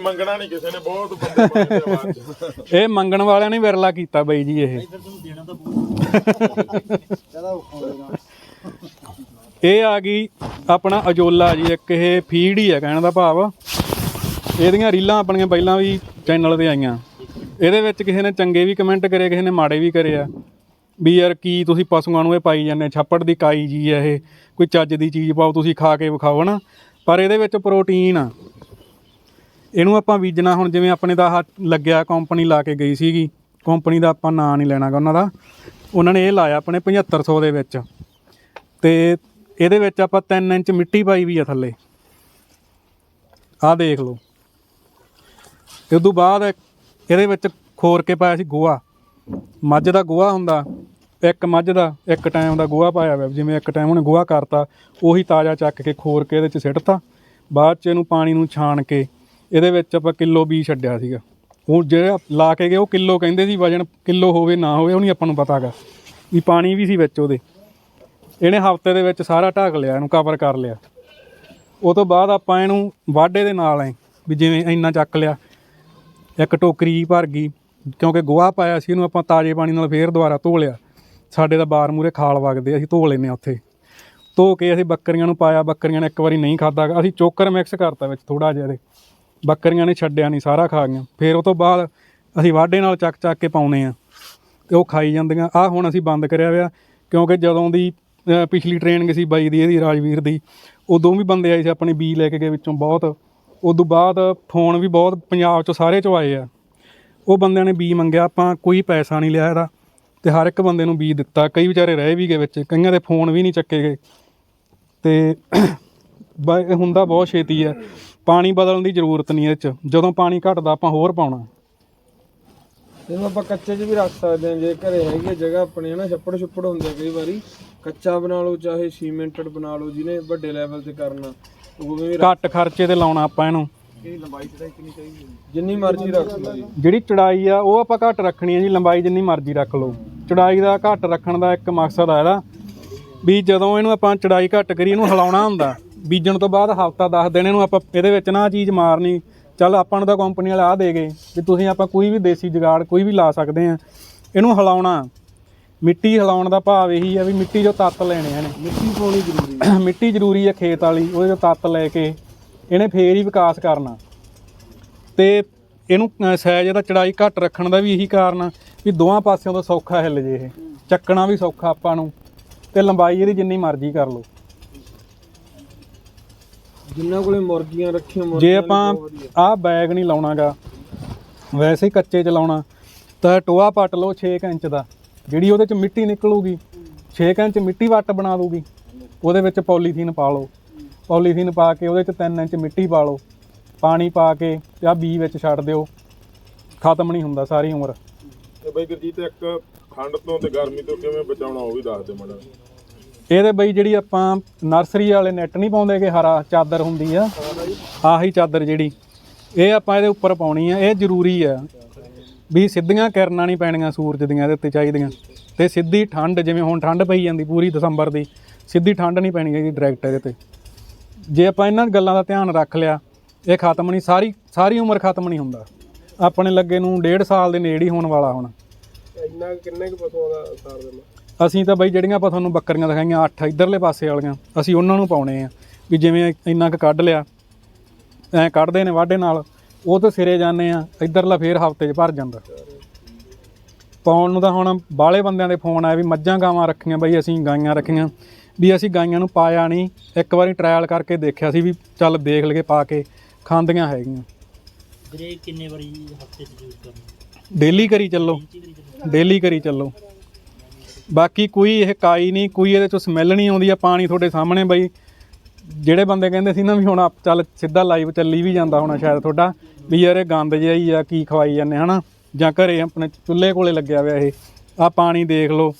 ਮੰਗਣਾ ਨਹੀਂ ਕਿਸੇ ਨੇ ਬਹੁਤ ਬੰਦੇ ਮੰਗਦੇ ਆ ਬਾਅਦ ਚ। ਇਹ ਮੰਗਣ ਵਾਲਿਆਂ ਨੇ ਵਿਰਲਾ ਕੀਤਾ ਬਾਈ ਜੀ ਇਹ। ਇਹ ਆ ਗਈ ਆਪਣਾ ਅਜੋਲਾ ਜੀ ਇੱਕ ਇਹ ਫੀਡ ਹੀ ਹੈ ਕਹਿਣ ਦਾ ਭਾਵ। ਇਹਦੀਆਂ ਰੀਲਾਂ ਆਪਣੀਆਂ ਪਹਿਲਾਂ ਵੀ ਚੈਨਲ ਤੇ ਆਈਆਂ। ਇਹਦੇ ਵਿੱਚ ਕਿਸੇ ਨੇ ਚੰਗੇ ਵੀ ਕਮੈਂਟ ਕਰੇ ਕਿਸੇ ਨੇ ਮਾੜੇ ਵੀ ਕਰੇ ਆ। ਵੀ ਯਾਰ ਕੀ ਤੁਸੀਂ ਪਸ਼ੂਆਂ ਨੂੰ ਇਹ ਪਾਈ ਜਾਂਦੇ ਛੱਪੜ ਦੀ ਕਾਈ ਜੀ ਆ ਇਹ। ਕੋਈ ਚੱਜ ਦੀ ਚੀਜ਼ ਪਾਓ ਤੁਸੀਂ ਖਾ ਕੇ ਵਿਖਾਓ ਨਾ ਪਰ ਇਹਦੇ ਵਿੱਚ ਪ੍ਰੋਟੀਨ ਆ। ਇਹਨੂੰ ਆਪਾਂ ਬੀਜਣਾ ਹੁਣ ਜਿਵੇਂ ਆਪਣੇ ਦਾ ਆਹ ਲੱਗਿਆ ਕੰਪਨੀ ਲਾ ਕੇ ਗਈ ਸੀਗੀ ਕੰਪਨੀ ਦਾ ਆਪਾਂ ਨਾਂ ਨਹੀਂ ਲੈਣਾਗਾ ਉਹਨਾਂ ਦਾ। ਉਹਨਾਂ ਨੇ ਇਹ ਲਾਇਆ ਆਪਣੇ 7500 ਦੇ ਵਿੱਚ। ਤੇ ਇਹਦੇ ਵਿੱਚ ਆਪਾਂ 3 ਇੰਚ ਮਿੱਟੀ ਪਾਈ ਵੀ ਆ ਥੱਲੇ। ਆਹ ਦੇਖ ਲਓ। ਤੇ ਤੋਂ ਬਾਅਦ ਇਹਦੇ ਵਿੱਚ ਖੋਰ ਕੇ ਪਾਇਆ ਸੀ ਗੋਹਾ। ਮੱਝ ਦਾ ਗੋਹਾ ਹੁੰਦਾ, ਇੱਕ ਮੱਝ ਦਾ, ਇੱਕ ਟਾਈਮ ਦਾ ਗੋਹਾ ਪਾਇਆ ਹੋਇਆ। ਜਿਵੇਂ ਇੱਕ ਟਾਈਮ ਉਹਨੇ ਗੋਹਾ ਕਰਤਾ, ਉਹੀ ਤਾਜ਼ਾ ਚੱਕ ਕੇ ਖੋਰ ਕੇ ਇਹਦੇ 'ਚ ਸਿੱਟਤਾ। ਬਾਅਦ 'ਚ ਇਹਨੂੰ ਪਾਣੀ ਨੂੰ ਛਾਣ ਕੇ ਇਹਦੇ ਵਿੱਚ ਆਪਾਂ ਕਿਲੋ ਬੀ ਛੱਡਿਆ ਸੀਗਾ। ਹੁਣ ਜਿਹੜਾ ਲਾ ਕੇ ਗਏ, ਉਹ ਕਿਲੋ ਕਹਿੰਦੇ ਸੀ ਵਜਨ ਕਿਲੋ ਹੋਵੇ ਨਾ ਹੋਵੇ ਉਹ ਨਹੀਂ ਆਪਾਂ ਨੂੰ ਪਤਾਗਾ ਵੀ ਪਾਣੀ ਵੀ ਸੀ ਵਿੱਚ ਉਹਦੇ। ਇਹਨੇ ਹਫ਼ਤੇ ਦੇ ਵਿੱਚ ਸਾਰਾ ਢੱਕ ਲਿਆ, ਇਹਨੂੰ ਕਵਰ ਕਰ ਲਿਆ। ਉਹ ਤੋਂ ਬਾਅਦ ਆਪਾਂ ਇਹਨੂੰ ਵਾਢੇ ਦੇ ਨਾਲ ਐ, ਵੀ ਜਿਵੇਂ ਇੰਨਾ ਚੱਕ ਲਿਆ। ਇੱਕ ਟੋਕਰੀ ਭਰ ਗਈ, ਕਿਉਂਕਿ ਗੋਹਾ ਪਾਇਆ ਸੀ ਇਹਨੂੰ ਆਪਾਂ ਤਾਜ਼ੇ ਪਾਣੀ ਨਾਲ ਫੇਰ ਦੁਬਾਰਾ ਧੋ ਲਿਆ। ਸਾਡੇ ਦਾ ਬਾਰ ਮੂਰੇ ਖਾਲ ਵਗਦੇ ਅਸੀਂ ਧੋ ਲੈਨੇ ਆ ਉੱਥੇ। ਧੋ ਕੇ ਅਸੀਂ ਬੱਕਰੀਆਂ ਨੂੰ ਪਾਇਆ, ਬੱਕਰੀਆਂ ਨੇ ਇੱਕ ਵਾਰੀ ਨਹੀਂ ਖਾਦਾ ਅਸੀਂ ਚੋਕਰ ਮਿਕਸ ਕਰਤਾ ਵਿੱਚ ਥੋੜਾ ਜਿਹਾ ਇਹਦੇ। ਬੱਕਰੀਆਂ ਨੇ ਛੱਡਿਆ ਨਹੀਂ, ਸਾਰਾ ਖਾ ਗਈਆਂ। ਫਿਰ ਉਹ ਤੋਂ ਬਾਅਦ ਅਸੀਂ ਵਾਢੇ ਨਾਲ ਚੱਕ ਚੱਕ ਕੇ ਪਾਉਨੇ ਆ ਤੇ ਉਹ ਖਾਈ ਜਾਂਦੀਆਂ। ਆ ਹੁਣ ਅਸੀਂ ਬੰਦ ਕਰਿਆ ਹੋਇਆ, ਕਿਉਂਕਿ ਜਦੋਂ ਦੀ ਪਿਛਲੀ ਪਿਛਲੀ ਗਈ ਸੀ ਬਾਈ ਦੀ, ਇਹਦੀ, ਰਾਜਵੀਰ ਦੀ, ਉਦੋਂ ਵੀ ਬੰਦੇ ਆਏ ਸੀ ਆਪਣੀ ਬੀ ਲੈ ਕੇ ਗਏ ਵਿੱਚੋਂ ਬਹੁਤ। ਉਦੋਂ ਬਾਅਦ ਫੋਨ ਵੀ ਬਹੁਤ ਪੰਜਾਬ ਚੋਂ ਸਾਰੇ ਚੋਂ ਆਏ ਆ। ਉਹ ਬੰਦਿਆਂ ਨੇ ਬੀ ਮੰਗਿਆ, ਆਪਾਂ ਕੋਈ ਪੈਸਾ ਨਹੀਂ ਲਿਆ ਇਹਦਾ ਤੇ ਹਰ ਇੱਕ ਬੰਦੇ ਨੂੰ ਬੀ ਦਿੱਤਾ। ਕਈ ਵਿਚਾਰੇ ਰਹਿ ਵੀ ਗਏ ਵਿੱਚ, ਕਈਆਂ ਦੇ ਫੋਨ ਵੀ ਨਹੀਂ ਚੱਕੇ ਗਏ। ਤੇ ਬਾ- ਹੁੰਦਾ ਬਹੁਤ ਛੇਤੀ ਆ। ਪਾਣੀ ਬਦਲਣ ਦੀ ਜ਼ਰੂਰਤ ਨਹੀਂ ਇਹ ਚ। ਜਦੋਂ ਪਾਣੀ ਘਟਦਾ ਆਪਾਂ ਹੋਰ ਪਾਉਣਾ। ਇਹਨੂੰ ਆਪਾਂ ਕੱਚੇ 'ਚ ਵੀ ਰੱਖ ਸਕਦੇ ਹਾਂ। ਜੇ ਘਰੇ ਹੈਗੀ ਆ ਜਗ੍ਹਾ ਆਪਣੇ ਹਨਾ ਛੱਪੜ ਛੁੱਪੜ ਹੁੰਦੇ ਆ ਕਈ ਵਾਰੀ। ਕੱਚਾ ਬਣਾ ਲਓ ਚਾਹੇ ਸੀਮੈਂਟਡ ਬਣਾ ਲਓ ਜਿਹਨੇ ਵੱਡੇ ਲੈਵਲ ਤੇ ਕਰਨਾ। ਉਵੇਂ ਵੀ ਰੱਖ- ਘੱਟ ਖਰਚੇ ਤੇ ਲਾਉਣਾ ਆਪਾਂ ਇਹਨੂੰ। ਇਹ ਲੰਬਾਈ ਚੜਾਈ ਕਿੰਨੀ ਚਾਹੀਦੀ ਹੈ ਜਿੰਨੀ ਮਰਜ਼ੀ ਰੱਖ ਲਓ ਜੀ। ਜਿਹੜੀ ਚੜਾਈ ਆ ਉਹ ਆਪਾਂ ਘੱਟ ਰੱਖਣੀ ਹੈ ਜੀ। ਲੰਬਾਈ ਜਿੰਨੀ ਮਰਜ਼ੀ ਰੱਖ ਲਓ। ਚੜਾਈ ਦਾ ਘੱਟ ਰੱਖਣ ਦਾ ਇੱਕ ਮਕਸਦ ਆ ਇਹਦਾ। ਵੀ ਜਦੋਂ ਇਹਨੂੰ ਆਪਾਂ ਚੜਾਈ ਘੱਟ ਕਰੀ ਇਹਨੂੰ ਹਿਲਾਉਣਾ ਹੁੰਦਾ। ਬੀਜਣ ਤੋਂ ਬਾਅਦ ਹਫਤਾ 10 ਦਿਨ ਇਹਨੂੰ ਆਪਾਂ ਇਹਦੇ ਵਿੱਚ ਨਾ ਚੀਜ਼ ਮਾਰਨੀ ਚੱਲ ਆਪਾਂ ਨੂੰ ਤਾਂ ਕੰਪਨੀ ਵਾਲੇ ਆ ਦੇ ਗਏ ਵੀ ਤੁਸੀਂ ਆਪਾਂ ਕੋਈ ਵੀ ਦੇਸੀ ਜੁਗਾੜ ਕੋਈ ਵੀ ਲਾ ਸਕਦੇ ਆ। ਇਹਨੂੰ ਹਿਲਾਉਣਾ। ਮਿੱਟੀ ਹਿਲਾਉਣ ਦਾ ਭਾਵ ਇਹੀ ਆ ਵੀ ਮਿੱਟੀ ਜੋ ਤੱਤ ਲੈਣੇ ਹਨ ਮਿੱਟੀ ਪਾਉਣੀ ਜ਼ਰੂਰੀ ਹੈ ਮਿੱਟੀ ਜ਼ਰੂਰੀ ਹੈ ਖੇਤ ਵਾਲੀ ਉਹਦੇ ਤੋਂ ਤੱਤ ਲੈ ਕੇ ਇਹਨੇ ਫੇਰ ਹੀ ਵਿਕਾਸ ਕਰਨਾ। ਤੇ ਇਹਨੂੰ ਸਾਈਜ਼ ਇਹਦਾ ਚੜਾਈ ਘੱਟ ਰੱਖਣ ਦਾ ਵੀ ਇਹੀ ਕਾਰਨ ਆ ਵੀ ਦੋਹਾਂ ਪਾਸਿਆਂ ਤੋਂ ਸੌਖਾ ਹਿੱਲ ਜੇ ਇਹ। ਚੱਕਣਾ ਵੀ ਸੌਖਾ ਆਪਾਂ ਨੂੰ ਤੇ ਲੰਬਾਈ ਇਹਦੀ ਜਿੰਨੀ ਮਰਜ਼ੀ ਕਰ ਲਓ। ਜਿੰਨਾਂ ਕੋਲੇ ਮੁਰਗੀਆਂ ਰੱਖੀਆਂ ਜੇ ਮੁਰਗੀਆਂ ਆਪਾਂ ਆਹ ਬੈਗ ਨਹੀਂ ਲਾਉਣਾਗਾ ਵੈਸੇ ਹੀ ਕੱਚੇ ਚ ਲਾਉਣਾ ਤਾਂ ਟੋਆ ਪੱਟ ਲਓ 6 ਇੰਚ ਦਾ ਜਿਹੜੀ ਉਹਦੇ ਚ ਮਿੱਟੀ ਨਿਕਲੂਗੀ 6 ਇੰਚ ਮਿੱਟੀ ਵੱਟ ਬਣਾ ਦੂਗੀ ਉਹਦੇ ਵਿੱਚ ਪੋਲੀਥੀਨ ਪਾ ਲਓ। ਪੋਲੀਥੀਨ ਪਾ ਕੇ ਉਹਦੇ ਚ 3 ਇੰਚ ਮਿੱਟੀ ਪਾ ਲਓ ਪਾਣੀ ਪਾ ਕੇ ਤੇ ਆਹ ਬੀ ਵਿੱਚ ਛੱਡ ਦਿਓ ਖਤਮ ਨਹੀਂ ਹੁੰਦਾ ਸਾਰੀ ਉਮਰ। ਤੇ ਬਈ ਗੁਰਜੀਤ ਇੱਕ ਠੰਡ ਤੋਂ ਤੇ ਗਰਮੀ ਤੋਂ ਕਿਵੇਂ ਬਚਾਉਣਾ ਉਹ ਵੀ ਦੱਸ ਦੇ ਮਾੜਾ ਇਹਦੇ ਬਈ ਜਿਹੜੀ ਆਪਾਂ ਨਰਸਰੀ ਵਾਲੇ ਨੈਟ ਨਹੀਂ ਪਾਉਂਦੇ ਕਿ ਹਰਾ ਚਾਦਰ ਹੁੰਦੀ ਆ, ਆਹੀ ਚਾਦਰ ਜਿਹੜੀ, ਇਹ ਆਪਾਂ ਇਹਦੇ ਉੱਪਰ ਪਾਉਣੀ ਆ, ਇਹ ਜ਼ਰੂਰੀ ਆ ਵੀ ਸਿੱਧੀਆਂ ਕਿਰਨਾਂ ਨਹੀਂ ਪੈਣੀਆਂ ਸੂਰਜ ਦੀਆਂ ਇਹਦੇ ਉੱਤੇ ਚਾਹੀਦੀਆਂ ਤੇ ਸਿੱਧੀ ਠੰਡ, ਜਿਵੇਂ ਹੁਣ ਠੰਡ ਪਈ ਜਾਂਦੀ ਪੂਰੀ ਦਸੰਬਰ ਦੀ, ਸਿੱਧੀ ਠੰਡ ਨਹੀਂ ਪੈਣੀ ਹੈਗੀ ਡਾਇਰੈਕਟ ਇਹਦੇ ਤੇ। ਜੇ ਆਪਾਂ ਇਹਨਾਂ ਗੱਲਾਂ ਦਾ ਧਿਆਨ ਰੱਖ ਲਿਆ, ਇਹ ਖਤਮ ਨਹੀਂ, ਸਾਰੀ ਸਾਰੀ ਉਮਰ ਖਤਮ ਨਹੀਂ ਹੁੰਦਾ। ਆਪਣੇ ਲੱਗੇ ਨੂੰ 1.5 ਸਾਲ ਦੇ ਨੇੜੇ ਹੀ ਹੋਣ ਵਾਲਾ ਹੁਣ। ਇੰਨਾ ਕਿੰਨੇ ਕੁ ਪਸ਼ੂਆਂ ਦਾ ਸਾਰ ਦੇਣਾ ਅਸੀਂ ਤਾਂ ਬਈ ਜਿਹੜੀਆਂ ਆਪਾਂ ਤੁਹਾਨੂੰ ਬੱਕਰੀਆਂ ਦਿਖਾਈਆਂ ਅੱਠ ਇਧਰਲੇ ਪਾਸੇ ਵਾਲੀਆਂ ਅਸੀਂ ਉਹਨਾਂ ਨੂੰ ਪਾਉਣੇ ਆ। ਵੀ ਜਿਵੇਂ ਇੰਨਾ ਕੁ ਕੱਢ ਲਿਆ ਐ ਕੱਢਦੇ ਨੇ ਵਾਢੇ ਨਾਲ ਉਹ ਤੋਂ ਸਿਰੇ ਜਾਂਦੇ ਆ ਇਧਰਲਾ ਫੇਰ ਹਫ਼ਤੇ 'ਚ ਭਰ ਜਾਂਦਾ। ਪਾਉਣ ਨੂੰ ਤਾਂ ਹੁਣ ਬਾਹਲੇ ਬੰਦਿਆਂ ਦੇ ਫੋਨ ਆਏ ਵੀ ਮੱਝਾਂ ਗਾਵਾਂ ਰੱਖੀਆਂ ਬਈ ਅਸੀਂ ਗਾਈਆਂ ਰੱਖੀਆਂ। ਵੀ ਅਸੀਂ ਗਾਈਆਂ ਨੂੰ ਪਾਇਆ ਨਹੀਂ ਇੱਕ ਵਾਰੀ ਟਰਾਇਲ ਕਰਕੇ ਦੇਖਿਆ ਸੀ ਵੀ ਚੱਲ ਦੇਖ ਲਈਏ ਪਾ ਕੇ ਖਾਂਦੀਆਂ ਹੈਗੀਆਂ। ਵੀਰੇ ਕਿੰਨੇ ਵਾਰੀ ਹਫ਼ਤੇ ਚ ਯੂਜ਼ ਕਰਨਾ? ਡੇਲੀ ਕਰੀ ਚੱਲੋ। ਡੇਲੀ ਕਰੀ ਚੱਲੋ। ਬਾਕੀ ਕੋਈ ਇਹ ਕਾਈ ਨਹੀਂ, ਕੋਈ ਇਹਦੇ ਚੋਂ ਸਮੈਲ ਨਹੀਂ ਆਉਂਦੀ, ਆ ਪਾਣੀ ਤੁਹਾਡੇ ਸਾਹਮਣੇ ਬਈ। ਜਿਹੜੇ ਬੰਦੇ ਕਹਿੰਦੇ ਸੀ ਨਾ ਵੀ ਹੁਣ ਆਪ ਚੱਲ ਸਿੱਧਾ ਲਾਈਵ ਚੱਲੀ ਵੀ ਜਾਂਦਾ ਹੋਣਾ ਸ਼ਾਇਦ ਤੁਹਾਡਾ, ਵੀ ਯਾਰ ਇਹ ਗੰਦ ਜਿਹਾ ਹੀ ਆ, ਕੀ ਖਵਾਈ ਜਾਂਦੇ, ਹਨਾ? ਜਾਂ ਘਰੇ ਆਪਣੇ ਚੁੱਲ੍ਹੇ ਕੋਲੇ ਲੱਗਿਆ ਹੋਇਆ ਇਹ, ਆ ਪਾਣੀ ਦੇਖ ਲਓ,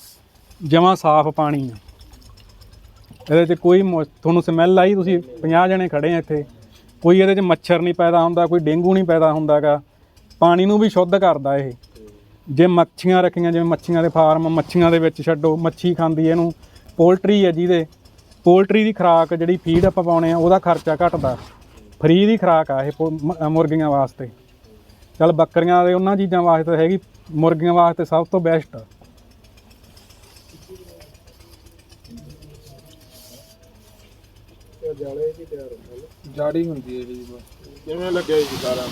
ਜਮਾਂ ਸਾਫ਼ ਪਾਣੀ ਆ। ਇਹਦੇ 'ਚ ਕੋਈ ਮੁ- ਤੁਹਾਨੂੰ ਸਮੈਲ ਆਈ? ਤੁਸੀਂ 50 ਜਣੇ ਖੜੇ ਆ ਇੱਥੇ। ਕੋਈ ਇਹਦੇ 'ਚ ਮੱਛਰ ਨਹੀਂ ਪੈਦਾ ਹੁੰਦਾ, ਕੋਈ ਡੇਂਗੂ ਨਹੀਂ ਪੈਦਾ ਹੁੰਦਾਗਾ। ਪਾਣੀ ਨੂੰ ਵੀ ਸ਼ੁੱਧ ਕਰਦਾ ਇਹ। ਜੇ ਮੱਛੀਆਂ ਰੱਖੀਆਂ ਜਿਵੇਂ ਮੱਛੀਆਂ ਦੇ ਫਾਰਮ ਮੱਛੀਆਂ ਦੇ ਵਿੱਚ ਛੱਡੋ ਮੱਛੀ ਖਾਂਦੀ ਹੈ ਇਹਨੂੰ। ਪੋਲਟਰੀ ਹੈ ਜਿਹਦੇ। ਪੋਲਟਰੀ ਦੀ ਖੁਰਾਕ ਜਿਹੜੀ ਫੀਡ ਆਪਾਂ ਪਾਉਣੇ ਆ ਉਹਦਾ ਖਰਚਾ ਘਟਦਾ। ਫਰੀ ਦੀ ਖੁਰਾਕ ਆ ਇਹ ਮੁਰਗੀਆਂ ਵਾਸਤੇ। ਚਲ ਬੱਕਰੀਆਂ ਦੇ ਉਹਨਾਂ ਚੀਜ਼ਾਂ ਵਾਸਤੇ ਹੈਗੀ ਮੁਰਗੀਆਂ ਵਾਸਤੇ ਸਭ ਤੋਂ ਬੈਸਟ ਆ ਜਾੜੀ ਹੁੰਦੀ ਹੈ ਜੀ ਬਸ। ਕਿਵੇਂ ਲੱਗਿਆ ਜੀ ਸਾਰਾ?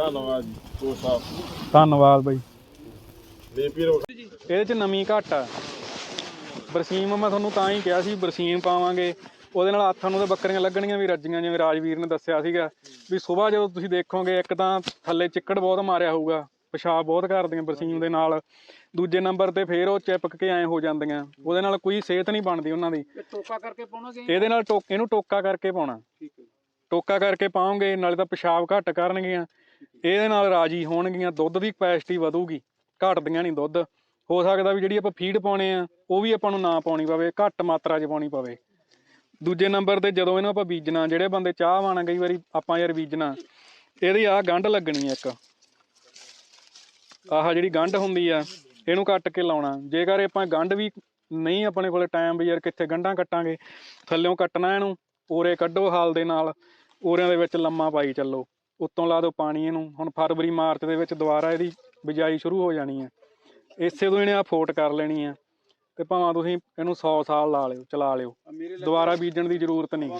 ਧੰਨਵਾਦ ਜੀ ਕੋ ਸਾਹਿਬ ਧੰਨਵਾਦ ਬਾਈ। ਇਹਦੇ ਚ ਨਮੀ ਘੱਟ ਆ। ਬਰਸੀਮ ਮੈਂ ਤੁਹਾਨੂੰ ਤਾਂ ਹੀ ਕਿਹਾ ਸੀ ਬਰਸੀਮ ਪਾਵਾਂਗੇ। ਉਹਦੇ ਨਾਲ ਹੱਥਾਂ ਨੂੰ ਤਾਂ ਬੱਕਰੀਆਂ ਲੱਗਣੀਆਂ ਵੀ ਰੱਜੀਆਂ ਜਿਵੇਂ ਰਾਜਵੀਰ ਨੇ ਦੱਸਿਆ ਸੀਗਾ। ਵੀ ਸਵੇਰ ਜਦੋਂ ਤੁਸੀਂ ਦੇਖੋਗੇ ਇੱਕ ਤਾਂ ਥੱਲੇ ਚਿੱਕੜ ਬਹੁਤ ਮਾਰਿਆ ਹੋਊਗਾ। ਪਿਸ਼ਾਬ ਬਹੁਤ ਕਰਦੀਆਂ ਬਰਸੀਮ ਦੇ ਨਾਲ। ਦੂਜੇ ਨੰਬਰ ਤੇ ਫੇਰ ਉਹ ਚਿਪਕ ਕੇ ਐ ਹੋ ਜਾਂਦੀਆਂ। ਉਹਦੇ ਨਾਲ ਕੋਈ ਸਿਹਤ ਨਹੀਂ ਬਣਦੀ ਉਹਨਾਂ ਦੀ। ਟੋਕਾ ਕਰਕੇ ਪਾਉਣਾਗੇ? ਇਹਦੇ ਨਾਲ ਟੋਕ ਇਹਨੂੰ ਟੋਕਾ ਕਰਕੇ ਪਾਉਣਾ। ਠੀਕ ਹੈ। ਟੋਕਾ ਕਰਕੇ ਪਾਉਂਗੇ ਨਾਲੇ ਤਾਂ ਪਿਸ਼ਾਬ ਘੱਟ ਕਰਨਗੀਆਂ। ਇਹਦੇ ਨਾਲ ਰਾਜੀ ਹੋਣਗੀਆਂ, ਦੁੱਧ ਦੀ ਕਪੈਸਿਟੀ ਵਧੂਗੀ, ਘਟਦੀਆਂ ਨਹੀਂ ਦੁੱਧ। ਹੋ ਸਕਦਾ ਵੀ ਜਿਹੜੀ ਆਪਾਂ ਫੀਡ ਪਾਉਣੇ ਆ, ਉਹ ਵੀ ਆਪਾਂ ਨੂੰ ਨਾ ਪਾਉਣੀ ਪਵੇ, ਘੱਟ ਮਾਤਰਾ 'ਚ ਪਾਉਣੀ ਪਵੇ। ਦੂਜੇ ਨੰਬਰ ਤੇ ਜਦੋਂ ਇਹਨੂੰ ਆਪਾਂ ਬੀਜਣਾ, ਜਿਹੜੇ ਬੰਦੇ ਚਾਹ ਵਾਣਾ ਕਈ ਵਾਰੀ ਆਪਾਂ ਯਾਰ ਬੀਜਣਾ, ਇਹਦੀ ਆਹ ਗੰਢ ਲੱਗਣੀ ਇੱਕ। ਆਹ ਜਿਹੜੀ ਗੰਢ ਹੁੰਦੀ ਆ, ਇਹਨੂੰ ਕੱਟ ਕੇ ਲਾਉਣਾ। ਜੇਕਰ ਆਪਾਂ ਗੰਢ ਵੀ ਨਹੀਂ ਆਪਣੇ ਕੋਲੇ ਟਾਈਮ ਵੀ ਯਾਰ ਕਿੱਥੇ ਗੰਢਾਂ ਕੱਟਾਂਗੇ ਥੱਲਿਓਂ ਕੱਟਣਾ ਇਹਨੂੰ ਓਰੇ ਕੱਢੋ ਹਾਲ ਦੇ ਨਾਲ ਓਰਿਆਂ ਦੇ ਵਿੱਚ ਲੰਮਾ ਪਾਈ ਚੱਲੋ। ਉੱਤੋਂ ਲਾ ਦਿਓ ਪਾਣੀ ਇਹਨੂੰ। ਹੁਣ ਫਰਵਰੀ ਮਾਰਚ ਦੇ ਵਿੱਚ ਦੁਬਾਰਾ ਇਹਦੀ ਬਿਜਾਈ ਸ਼ੁਰੂ ਹੋ ਜਾਣੀ ਹੈ। ਇਸੇ ਤੋਂ ਇਹਨੇ ਆ ਫੋਟ ਕਰ ਲੈਣੀ ਆ ਤੇ ਭਾਵੇਂ ਤੁਸੀਂ ਇਹਨੂੰ 100 ਸਾਲ ਲਾ ਲਿਓ ਚਲਾ ਲਿਓ। ਦੁਬਾਰਾ ਬੀਜਣ ਦੀ ਜ਼ਰੂਰਤ ਨਹੀਂ।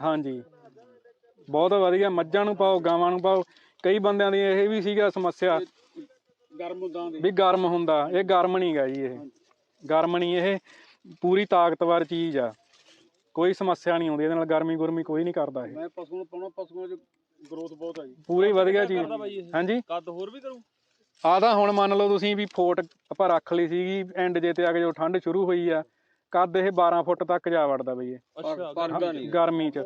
ਹਾਂਜੀ। ਬਹੁਤ ਵਧੀਆ ਮੱਝਾਂ ਨੂੰ ਪਾਓ ਗਾਵਾਂ ਨੂੰ ਪਾਓ। ਕਈ ਬੰਦਿਆਂ ਦੀ ਇਹ ਵੀ ਸੀਗਾ ਸਮੱਸਿਆ ਗਰਮ ਉਦਾਂ ਦੇ। ਵੀ ਗਰਮ ਹੁੰਦਾ ਇਹ ਗਰਮ ਨਹੀਂ ਗਾ ਜੀ ਇਹ। ਗਰਮ ਨਹੀਂ ਇਹ ਪੂਰੀ ਤਾਕਤਵਰ ਚੀਜ਼ ਆ। ਕੋਈ ਸਮੱਸਿਆ ਨਹੀਂ ਆਉਂਦੀ ਇਹਦੇ ਨਾਲ ਗਰਮੀ ਗੁਰਮੀ ਕੋਈ ਨਹੀਂ ਕਰਦਾ ਇਹ। ਮੈਂ ਪਸ਼ੂ ਨੂੰ ਪਾਉਣਾ ਪਸ਼ੂਆਂ 'ਚ ਗਰੋਥ ਬਹੁਤ ਆ ਜੀ। ਪੂਰੀ ਵਧੀਆ ਚੀਜ਼। ਬਾਈ ਇਹ? ਹਾਂਜੀ। ਕੱਦ ਹੋਰ ਵੀ ਕਰੂ? ਆ ਤਾਂ ਹੁਣ ਮੰਨ ਲਓ ਤੁਸੀਂ ਵੀ ਫੋਟ ਆਪਾਂ ਰੱਖ ਲਈ ਸੀਗੀ ਐਂਡ ਜੇ ਤੇ ਆ ਕੇ ਜੋ ਠੰਡ ਸ਼ੁਰੂ ਹੋਈ ਆ ਕੱਦ ਇਹ 12 ਫੁੱਟ ਤੱਕ ਜਾ ਵੜਦਾ ਬਈ ਇਹ। ਅੱਛਾ ਗਰਮੀ ਚ।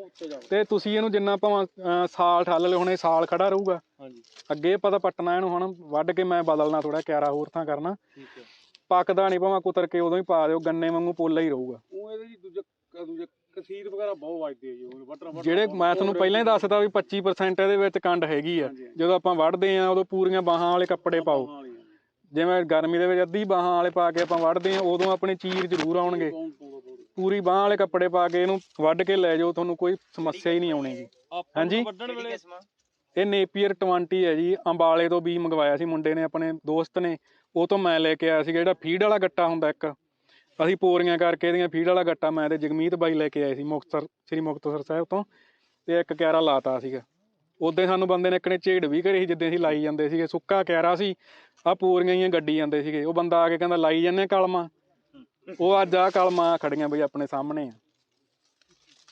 ਤੇ ਤੁਸੀਂ ਇਹਨੂੰ ਜਿੰਨਾ ਭਾਵੇਂ ਅਹ, ਸਾਲ ਠੱਲ ਲਿਓ ਹੁਣ ਇਹ ਸਾਲ ਖੜਾ ਰਹੂਗਾ। ਹਾਂਜੀ। ਅੱਗੇ ਪਤਾ ਪੱਟਣਾ ਇਹਨੂੰ ਹੁਣ ਵੱਢ ਕੇ ਮੈਂ ਬਦਲਣਾ ਥੋੜਾ ਕਿਆਰਾ ਹੋਰ ਥਾਂ ਕਰਨਾ। ਠੀਕ ਹੈ ਪੱਕਦਾ ਨਹੀਂ ਭਾਵੇਂ ਕੁਤਰ ਕੇ ਉਦੋਂ ਹੀ ਪਾ ਦਿਓ ਗੰਨੇ ਵਾਂਗੂ ਪੋਲਾ ਹੀ ਰਹੂਗਾ। ਉਹ ਇਹਦੇ ਜੀ ਦੂਜਾ ਦੂਜਾ ਕਸੀਰ ਵਗੈਰਾ ਬਹੁਤ ਵੱਜਦੇ ਆ ਜੀ ਉਹ ਵਟਰ ਵਟਰ ਜਿਹੜੇ ਮੈਂ ਤੁਹਾਨੂੰ ਪਹਿਲਾਂ ਹੀ ਦੱਸਦਾ ਵੀ 25% ਇਹਦੇ ਵਿੱਚ ਕੰਡ ਹੈਗੀ ਆ। ਜਦੋਂ ਆਪਾਂ ਵੱਢਦੇ ਆ ਉਦੋਂ ਪੂਰੀਆਂ ਬਾਹਾਂ ਵਾਲੇ ਕੱਪੜੇ ਪਾਓ। ਜਿਵੇਂ ਗਰਮੀ ਦੇ ਵਿੱਚ ਅੱਧੀ ਬਾਹਾਂ ਵਾਲੇ ਪਾ ਕੇ ਆਪਾਂ ਵੱਢਦੇ ਆ ਉਦੋਂ ਆਪਣੇ ਚੀਰ ਜ਼ਰੂਰ ਆਉਣਗੇ। ਪੂਰੀ ਬਾਹਾਂ ਵਾਲੇ ਕੱਪੜੇ ਪਾ ਕੇ ਇਹਨੂੰ ਵੱਢ ਕੇ ਲੈ ਜਾਓ ਤੁਹਾਨੂੰ ਕੋਈ ਸਮੱਸਿਆ ਹੀ ਨਹੀਂ ਆਉਣੀਗੀ ਹਾਂਜੀ? ਵੱਢਣ ਵੇਲੇ ਇਹ ਨੇਪੀਅਰ 20 ਹੈ ਜੀ ਅੰਬਾਲੇ ਤੋਂ ਬੀ ਮੰਗਵਾਇਆ ਸੀ ਮੁੰਡੇ ਨੇ ਆਪਣੇ ਦੋਸਤ ਨੇ। ਉਹ ਤੋਂ ਮੈਂ ਲੈ ਕੇ ਆਇਆ ਸੀ ਜਿਹੜਾ ਫੀਡ ਵਾਲਾ ਗੱਟਾ ਹੁੰਦਾ ਇੱਕ। ਅਸੀਂ ਪੋਰੀਆਂ ਕਰਕੇ ਇਹਦੀਆਂ ਫੀਡ ਵਾਲਾ ਗੱਟਾ ਮੈਂ ਤੇ ਜਗਮੀਤ ਬਾਈ ਲੈ ਕੇ ਆਏ ਸੀ ਮੁਕਤਸਰ, ਸ੍ਰੀ ਮੁਕਤਸਰ ਸਾਹਿਬ ਤੋਂ ਤੇ ਇੱਕ ਕਿਆਰਾ ਲਾਤਾ ਸੀਗਾ। ਉਦੋਂ ਸਾਨੂੰ ਬੰਦੇ ਨੇ ਇੱਕ ਨੇ ਝੇੜ ਵੀ ਕਰੀ ਸੀ ਜਿੱਦਾਂ ਅਸੀਂ ਲਾਈ ਜਾਂਦੇ ਸੀਗੇ, ਸੁੱਕਾ ਕਿਆਰਾ ਸੀ ਆ ਪੂਰੀਆਂ ਹੀ ਗੱਡੀ ਜਾਂਦੇ ਸੀਗੇ। ਉਹ ਬੰਦਾ ਆ ਕੇ ਕਹਿੰਦਾ, ਲਾਈ ਜਾਂਦੇ ਕਲਮਾਂ? ਉਹ ਅੱਜ ਆ ਕਲਮਾਂ ਖੜੀਆਂ ਬਈ ਆਪਣੇ ਸਾਹਮਣੇ ਆ।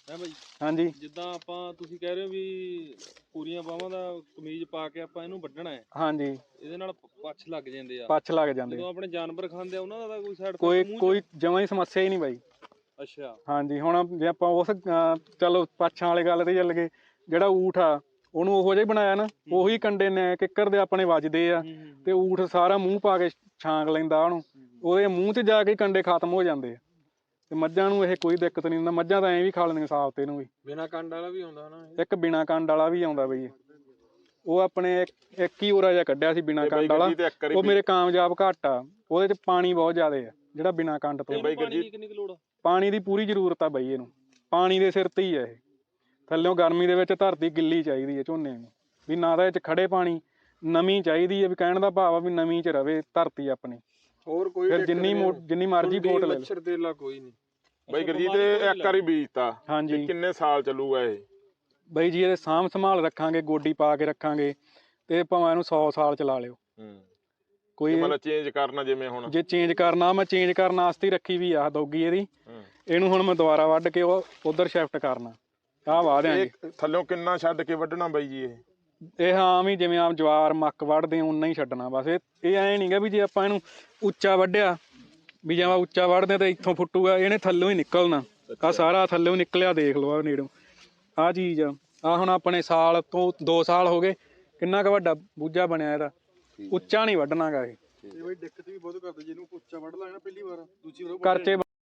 ਹੈ ਬਾਈ? ਹਾਂਜੀ। ਜਿੱਦਾਂ ਆਪਾਂ ਤੁਸੀਂ ਕਹਿ ਰਹੇ ਹੋ ਵੀ ਪੂਰੀਆਂ ਬਾਹਾਂ ਦਾ ਕਮੀਜ਼ ਪਾ ਕੇ ਆਪਾਂ ਇਹਨੂੰ ਵੱਢਣਾ ਹੈ। ਹਾਂਜੀ। ਇਹਦੇ ਨਾਲ ਪੱਛ ਲੱਗ ਜਾਂਦੇ ਆ। ਪੱਛ ਲੱਗ ਜਾਂਦੇ। ਜਦੋਂ ਆਪਣੇ ਜਾਨਵਰ ਖਾਂਦੇ ਆ ਉਹਨਾਂ ਦਾ ਕੋਈ ਸਾਈਡ ਕੋਈ ਕੋਈ ਜਮਾਂ ਹੀ ਸਮੱਸਿਆ ਹੀ ਨਹੀਂ ਬਾਈ। ਅੱਛਾ। ਹਾਂਜੀ ਹੁਣ ਜੇ ਆਪਾਂ ਉਸ ਚਲੋ ਪਾਛਾਂ ਵਾਲੀ ਗੱਲ ਤੇ ਚੱਲ ਗਏ ਜਿਹੜਾ ਊਠ ਆ ਉਹਨੂੰ ਉਹੋ ਜਿਹਾ ਹੀ ਬਣਾਇਆ ਨਾ ਉਹੀ ਕੰਡੇ ਨੇ ਕਿੱਕਰ ਦੇ ਆਪਣੇ ਵੱਜਦੇ ਆ ਤੇ ਊਠ ਸਾਰਾ ਮੂੰਹ ਪਾ ਕੇ ਛਾਂਗ ਲੈਂਦਾ ਉਹਨੂੰ। ਉਹਦੇ ਮੂੰਹ 'ਚ ਜਾ ਕੇ ਕੰਡੇ ਖਤਮ ਹੋ ਜਾਂਦੇ ਆ। ਤੇ ਮੱਝਾਂ ਨੂੰ ਇਹ ਕੋਈ ਦਿੱਕਤ ਨਹੀਂ ਹੁੰਦਾ ਮੱਝਾਂ ਤਾਂ ਐਂ ਵੀ ਖਾ ਲੈਂਦੀਆਂ ਸਾਫ਼ ਤੇ ਇਹਨੂੰ ਵੀ। ਬਿਨਾ ਕੰਡ ਵਾਲਾ ਵੀ ਆਉਂਦਾ ਨਾ ਇੱਕ ਬਿਨਾ ਕੰਡ ਵਾਲਾ ਵੀ ਆਉਂਦਾ ਬਈ ਉਹ ਆਪਣੇ ਇੱਕ- ਇੱਕ ਹੀ ਉਰਾ ਜਿਹਾ ਕੱਢਿਆ ਸੀ ਬਿਨਾ ਕੰਡ ਵਾਲਾ। ਜੀ ਤੇ ਇੱਕ ਵਾਰੀ ਉਹ ਮੇਰੇ ਕਾਮਯਾਬ ਘੱਟ ਆ। ਉਹਦੇ 'ਚ ਪਾਣੀ ਬਹੁਤ ਜ਼ਿਆਦਾ ਆ ਜਿਹੜਾ ਬਿਨਾ ਕੰਡ ਤੋਂ। ਬਾਈ ਪਾਣੀ ਦੀ ਕਿੰਨੀ ਕੁ ਲੋੜ ਆ? ਪਾਣੀ ਦੀ ਪੂਰੀ ਜ਼ਰੂਰਤ ਆ ਬਈ ਇਹਨੂੰ। ਪਾਣੀ ਦੇ ਸਿਰ ਤੇ ਹੀ ਆ ਇਹ। ਥੱਲਿਓਂ ਗਰਮੀ ਦੇ ਵਿੱਚ ਧਰਤੀ ਗਿੱਲੀ ਚਾਹੀਦੀ ਹੈ ਝੋਨੇ ਨੂੰ। ਵੀ ਨਾ ਤਾਂ ਇਹ ਚ ਖੜੇ ਪਾਣੀ ਨਮੀ ਚਾਹੀਦੀ ਹੈ ਵੀ ਕਹਿਣ ਦਾ ਭਾਵ ਆ ਵੀ ਨਮੀ ਚ ਰਵੇ ਧਰਤੀ ਆਪਣੀ। ਹੋਰ ਕੋਈ ਫਿਰ ਜਿੰਨੀ ਮੋ- ਜਿੰਨੀ ਮਰਜ਼ੀ ਫੋਟ ਲੈ ਲਓ। ਮੱਛਰ ਤੇਲਾ ਕੋਈ ਨਹੀਂ। ਬਾਈ ਗੁਰਜੀਤ ਇਹ ਇੱਕ ਵਾਰੀ ਬੀਜਤਾ ਹਾਂਜੀ। ਕਿੰਨੇ ਸਾਲ ਚੱਲੂਗਾ ਇਹ? ਬਈ ਜੀ ਇਹਦੇ ਸਾਂਭ ਸੰਭਾਲ ਰੱਖਾਂਗੇ ਗੋਡੀ ਪਾ ਕੇ ਰੱਖਾਂਗੇ ਤੇ ਭਾਵੇਂ ਇਹਨੂੰ 100 ਸਾਲ ਚਲਾ ਲਿਓ। ਹੂੰ। ਕੋਈ ਮਤਲਬ ਚੇਂਜ ਕਰਨਾ ਜਿਵੇਂ ਹੁਣ। ਜੇ ਚੇਂਜ ਕਰਨਾ ਮੈਂ ਚੇਂਜ ਕਰਨ ਵਾਸਤੇ ਹੀ ਰੱਖੀ ਵੀ ਆ ਦੋਗੀ ਇਹਦੀ। ਹੂੰ। ਇਹਨੂੰ ਹੁਣ ਮੈਂ ਦੁਬਾਰਾ ਵੱਢ ਕੇ ਉਹ ਉਧਰ ਸ਼ਿਫਟ ਕਰਨਾ। ਆਹ ਵਾਹ ਦਿਆਂਗੇ। ਇਹ ਥੱਲੋਂ ਕਿੰਨਾ ਛੱਡ ਕੇ ਵੱਢਣਾ ਬਾਈ ਜੀ ਇਹ? ਇਹ ਹਾਂ ਵੀ ਜਿਵੇਂ ਆਮ ਜਵਾਰ ਮੱਕ ਵੱਢਦੇ ਉਨਾ ਹੀ ਛੱਡਣਾ। ਬਸ ਇਹ ਇਹ ਐ ਨਹੀਂਗਾ ਵੀ ਜੇ ਆਪਾਂ ਇਹਨੂੰ ਉੱਚਾ ਵੱਢਿਆ ਵੀ ਜਿਵੇਂ ਉੱਚਾ ਵੱਢਦੇ ਤਾਂ ਇੱਥੋਂ ਫੁੱਟੂਗਾ ਇਹਨੇ ਥੱਲੋਂ ਹੀ ਨਿਕਲਣਾ। ਆ ਸਾਰਾ ਥੱਲੋਂ ਨਿਕਲਿਆ ਦੇਖ ਲਓ ਆ ਨੇੜੋਂ। ਆ ਚੀਜ਼ ਆ। ਆਹ ਹੁਣ ਆਪਣੇ ਸਾਲ ਤੋਂ 2 ਸਾਲ ਹੋ ਗਏ ਕਿੰਨਾ ਕੁ ਵੱਡਾ ਬੂਝਾ ਬਣਿਆ ਇਹਦਾ। ਉੱਚਾ ਨਹੀਂ ਵੱਢਣਾਗਾ ਇਹ। ਇਹ ਬਈ ਦਿੱਕਤ ਵੀ ਬਹੁਤ ਕਰਦੇ ਜਿਹਨੂੰ ਉੱਚਾ ਵੱਢ ਲੈਣਾ ਪਹਿਲੀ ਵਾਰ ਦੂਜੀ ਵਾਰ ਕਰਚੇ